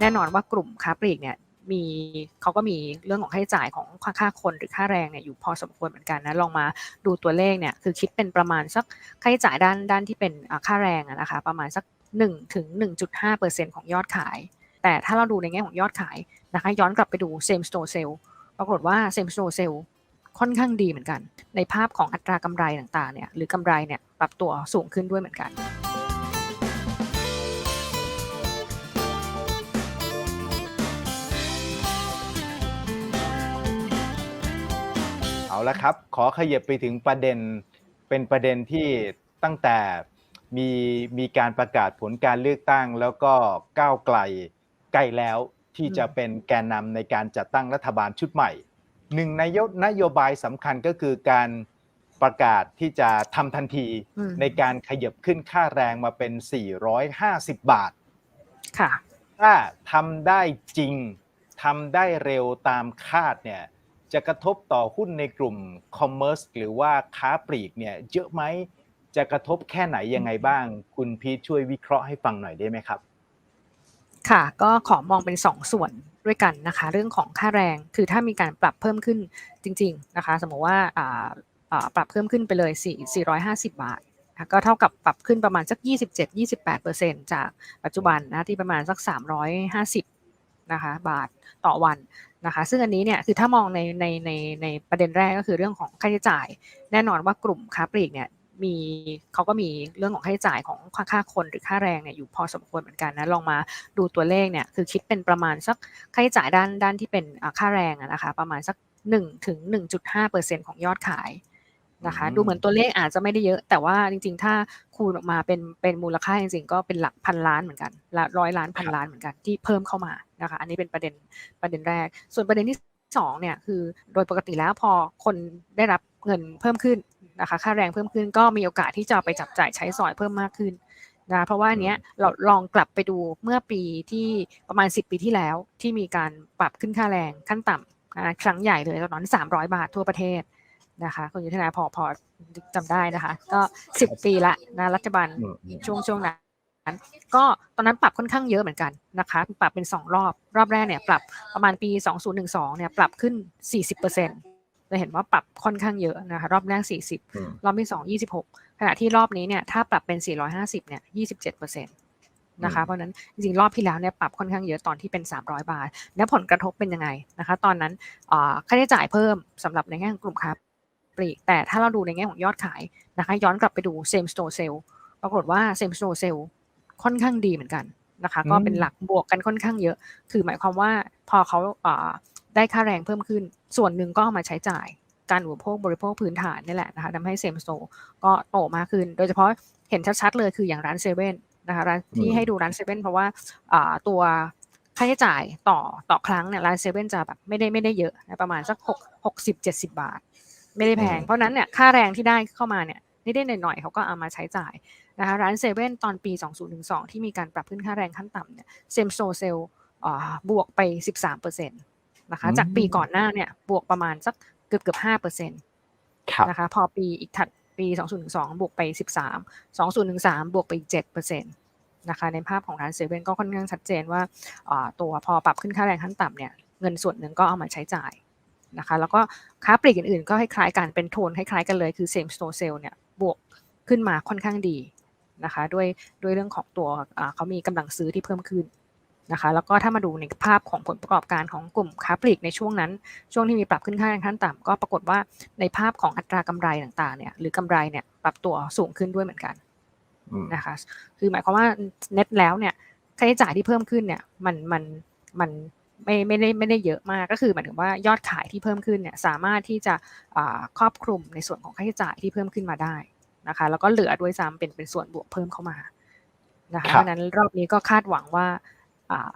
แน่นอนว่ากลุ่มค้าปลีกเนี่ยมีเขาก็มีเรื่องของค่าใช้จ่ายของค่าค่าคนหรือค่าแรงเนี่ยอยู่พอสมควรเหมือนกันนะลองมาดูตัวเลขเนี่ยคือคิดเป็นประมาณสักค่าใช้จ่ายด้านด้านที่เป็นอ่าค่าแรงนะคะประมาณสัก1ถึง1.5%ของยอดขาย แต่ถ้าเราดูในแง่ของยอดขายนะคะย้อนกลับไปดู same store sale ปรากฏว่า same store sale ค่อนข้างดีเหมือนกัน ในภาพของอัตรากำไรต่างๆเนี่ยหรือกำไรเนี่ยปรับตัวสูงขึ้นด้วยเหมือนกัน เอาละครับ ขอขยับไปถึงประเด็นเป็นประเด็นที่ตั้งแต่มีมีการประกาศผลการเลือกตั้ง แล้วก็ก้าวไกลใกล้แล้วที่จะเป็นแกนนำในการจัดตั้งรัฐบาลชุดใหม่หนึ่งนโยนโยบายสำคัญก็คือการประกาศที่จะทำทันทีอืมในการขยับขึ้นค่าแรงมาเป็น 450 บาท ค่ะ ถ้าทำได้จริงทำได้เร็วตามคาดเนี่ย จะกระทบต่อหุ้นในกลุ่มคอมเมอร์สหรือว่าค้าปลีกเนี่ยเยอะไหมจะกระทบแค่ไหนยังไงบ้าง คุณพีทช่วยวิเคราะห์ให้ฟังหน่อยได้ไหมครับ ค่ะ ก็ขอมองเป็น2ส่วนด้วยกันนะคะ เรื่องของค่าแรงคือถ้ามีการปรับเพิ่มขึ้นจริง ๆนะคะ สมมติว่าปรับเพิ่มขึ้นไปเลย 450 บาทก็เท่ากับปรับขึ้นประมาณสัก 27-28%จากปัจจุบันนะที่ประมาณสัก 350นะคะบาทต่อวัน นะคะ ซึ่งอันนี้เนี่ยคือถ้ามองในในในในประเด็นแรกก็คือเรื่องของค่าใช้จ่าย แน่นอนว่ากลุ่มค้าปลีกเนี่ยมีเขาก็มีเรื่องของค่าใช้จ่ายของค่าค่าคนหรือค่าแรงเนี่ยอยู่พอสมควรเหมือนกันนะลองมาดูตัวเลขเนี่ยคือคิดเป็นประมาณสักค่าใช้จ่ายด้านด้านที่เป็นอ่าค่าแรงนะคะประมาณสัก1ถึง1.5%ของยอดขาย นะคะอืมดูเหมือนตัวเลขอาจจะไม่ได้เยอะ แต่ว่าจริง ๆ ถ้าคูณออกมาเป็นเป็นมูลค่าจริงๆ ก็เป็นหลักพันล้านเหมือนกันละร้อยล้านพันล้านเหมือนกันที่เพิ่มเข้ามานะคะ อันนี้เป็นประเด็นประเด็นแรก ส่วนประเด็นที่สองเนี่ยคือโดยปกติแล้วพอคนได้รับเงินเพิ่มขึ้นนะคะ ค่าแรงเพิ่มขึ้นก็มีโอกาสที่จะเอาไปจับจ่ายใช้สอยเพิ่มมากขึ้นนะเพราะว่าอันเนี้ยเราลองกลับไปดูเมื่อปีที่ประมาณ 10 ปีที่แล้วที่มีการปรับขึ้นค่าแรงขั้นต่ำนะครั้งใหญ่เลยตอนนั้น300 บาททั่วประเทศ นะคะคุณยุทธนาพอพอจำได้นะคะ ก็10ปีละนะรัฐบาลอืมอืมช่วงช่วงนั้น ก็ตอนนั้นปรับค่อนข้างเยอะเหมือนกันนะคะ ปรับเป็น2รอบ รอบแรกเนี่ยปรับประมาณปี 2012เนี่ยปรับขึ้น 40%จะเห็นว่าปรับค่อนข้างเยอะนะคะ รอบแรก 40อืมรอบที่ 2 26 ขณะที่รอบนี้เนี่ยถ้าปรับเป็น 450 เนี่ย 27%นะคะ เพราะฉะนั้นจริงๆรอบที่แล้วเนี่ยปรับค่อนข้างเยอะตอนที่เป็น 300 บาท แล้วผลกระทบเป็นยังไงนะคะ ตอนนั้นอ่าค่าใช้จ่ายเพิ่มสำหรับในแง่ของกลุ่มค้า ปลีก แต่ถ้าเราดูในแง่ของยอดขายนะคะ ย้อนกลับไปดู same store sale ปรากฏว่า same store sale ค่อนข้างดีเหมือนกันนะคะ ก็เป็นหลักบวกกันค่อนข้างเยอะ คือหมายความว่าพอเขาอ่าได้ค่าแรงเพิ่มขึ้น ส่วนหนึ่งก็เอามาใช้จ่ายการอุปโภคบริโภคพื้นฐานนี่แหละนะคะทำให้เซมโซก็โตมากขึ้น โดยเฉพาะเห็นชัดๆเลยคืออย่างร้านเซเว่นนะคะร้านที่อืมให้ดูร้านเซเว่นเพราะว่าอ่าตัวค่าใช้จ่ายต่อต่อครั้งเนี่ยร้านเซเว่นจะแบบไม่ได้ไม่ได้เยอะนะประมาณสักหกหกสิบเจ็ดสิบาท ไม่ได้แพง เพราะฉะนั้นเนี่ยค่าแรงที่ได้เข้ามาเนี่ยนิดๆหน่อยๆเขาก็เอามาใช้จ่ายนะคะร้านเซเว่นตอนปี 2012 ที่มีการปรับขึ้นค่าแรงขั้นต่ำเนี่ยเซมโซเซลบวกไป 13%นะคะอืมจากปีก่อนหน้าเนี่ยบวกประมาณสักเกือบเกือบ5%ครับนะคะพอปีอีกถัดปี2012บวกไป13 2013บวกไปอีก7%นะคะในภาพของร้านเซเว่นก็ค่อนข้างชัดเจนว่าอ่าตัวพอปรับขึ้นค่าแรงขั้นต่ำเนี่ยเงินส่วนหนึ่งก็เอามาใช้จ่าย นะคะ แล้วก็ค้าปลีกอื่นๆ ก็คล้ายๆกันเป็นโทนคล้ายๆกันเลยคือ same store sale เนี่ยบวกขึ้นมาค่อนข้างดีนะคะด้วยด้วยเรื่องของตัวอ่าเขามีกำลังซื้อที่เพิ่มขึ้นนะคะแล้วก็ถ้ามาดูในภาพของผลประกอบการของกลุ่มค้าปลีกในช่วงนั้น ช่วงที่มีปรับขึ้นค่าแรงขั้นต่ำก็ปรากฏว่าในภาพของอัตรากำไรต่างๆเนี่ยหรือกำไรเนี่ยปรับตัวสูงขึ้นด้วยเหมือนกันอืมนะคะคือหมายความว่าเน็ตแล้วเนี่ยค่าใช้จ่ายที่เพิ่มขึ้นเนี่ยมันมันมัน ไม่ไม่ได้ไม่ได้เยอะมากก็คือหมายถึงว่ายอดขายที่เพิ่มขึ้นเนี่ยสามารถที่จะอ่าครอบคลุมในส่วนของค่าใช้จ่ายที่เพิ่มขึ้นมาได้นะคะ แล้วก็เหลือด้วยซ้ำเป็นเป็นส่วนบวกเพิ่มเข้ามานะคะครับเพราะฉะนั้นรอบนี้ก็คาดหวังว่าอ่า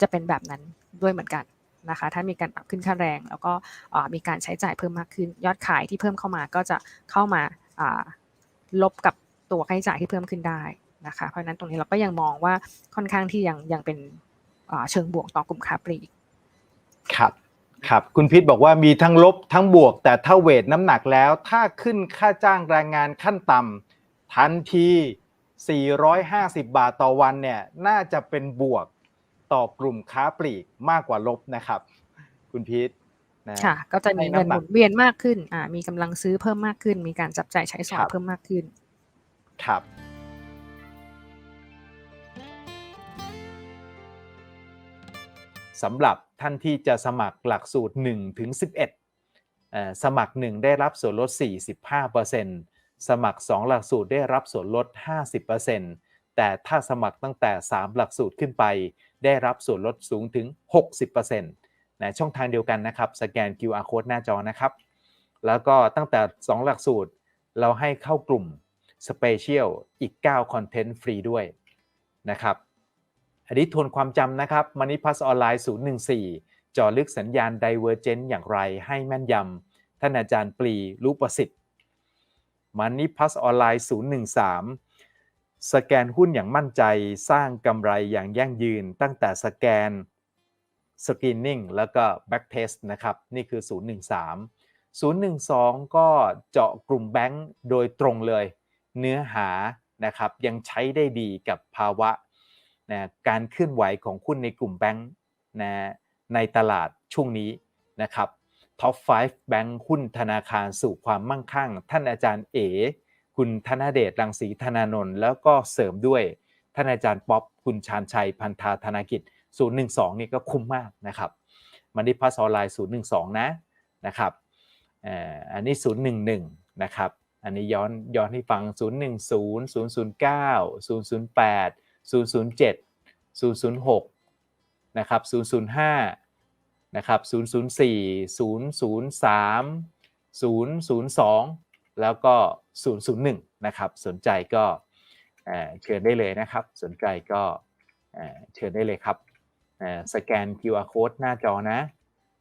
จะเป็นแบบนั้นด้วยเหมือนกันนะคะ ถ้ามีการปรับขึ้นค่าแรง แล้วก็อ่ามีการใช้จ่ายเพิ่มมากขึ้น ยอดขายที่เพิ่มเข้ามาก็จะเข้ามาอ่าลบกับตัวค่าใช้จ่ายที่เพิ่มขึ้นได้นะคะ เพราะฉะนั้นตรงนี้เราก็ยังมองว่าค่อนข้างที่ยังยังเป็นอ่า เชิงบวกต่อกลุ่มค้าปลีกครับครับคุณพิษบอกว่ามีทั้งลบทั้งบวก แต่ถ้าเวทน้ำหนักแล้ว ถ้าขึ้นค่าจ้างแรงงานขั้นต่ำทันที 450 บาทต่อวันเนี่ยน่าจะเป็นบวกต่อกลุ่มค้าปลีกมากกว่าลบนะครับ คุณพีทนะค่ะ ก็จะมีให้เงินน้ำหนัหมุกนเวียนมากขึ้นอ่ามีกำลังซื้อเพิ่มมากขึ้น มีการจับจ่ายใช้สอครัยบเพิ่มมากขึ้น ครับ สำหรับท่านที่จะสมัครหลักสูตร1ถึง11เอ่อสมัคร 1 ได้รับส่วนลด 45%สมัคร 2 หลักสูตรได้รับส่วนลด 50%แต่ถ้าสมัครตั้งแต่ 3 หลักสูตรขึ้นไป ได้รับส่วนลดสูงถึง 60%นะช่องทางเดียวกันนะครับ สแกน QR code หน้าจอนะครับ แล้วก็ตั้งแต่ 2 หลักสูตรเราให้เข้ากลุ่ม Special อีก 9 คอนเทนต์ฟรีด้วยนะครับ อันนี้ทวนความจำนะครับ Money Plus ออนไลน์014จอลึกสัญญาณ Divergent อย่างไรให้แม่นยำท่านอาจารย์ปลีรู้ประสิทธิ์ Money Plus ออนไลน์013 สแกนหุ้นอย่างมั่นใจสร้างกำไรอย่างยั่งยืน ตั้งแต่สแกน Screening แล้วก็ Back Test นะครับ นี่คือ 013 012 ก็เจาะกลุ่มแบงก์โดยตรงเลย เนื้อหานะครับยังใช้ได้ดีกับภาวะ นะการเคลื่อนไหวของหุ้นในกลุ่มแบงก์นะในตลาดช่วงนี้นะครับท็อป 5 แบงก์หุ้นธนาคารสู่ความมั่งคั่ง ท่านอาจารย์เอ คุณธนเดชรังสีธนานนท์แล้วก็เสริมด้วย ท่านอาจารย์ป๊อป คุณชาญชัย พันธาธนากิจ 012 นี่ก็คุ้มมากนะครับมันนี่พัสออนไลน์ 012 นะนะครับอันนี้ 011 นะครับ อันนี้ย้อนย้อนให้ฟัง 010 009 008 007 006นะครับ005นะครับ004 003 002 แล้วก็ 001นะครับสนใจก็เชิญได้เลยนะครับ สนใจก็เชิญได้เลยครับเอ่อสแกน QR code หน้าจอนะ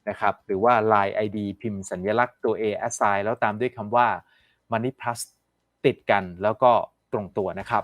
นะครับหรือว่า Line ID พิมพ์สัญลักษณ์ตัว A assign แล้วตามด้วยคำว่า Money Plus ติดกันแล้วก็ตรงตัวนะครับ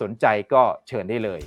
สนใจก็เชิญได้เลย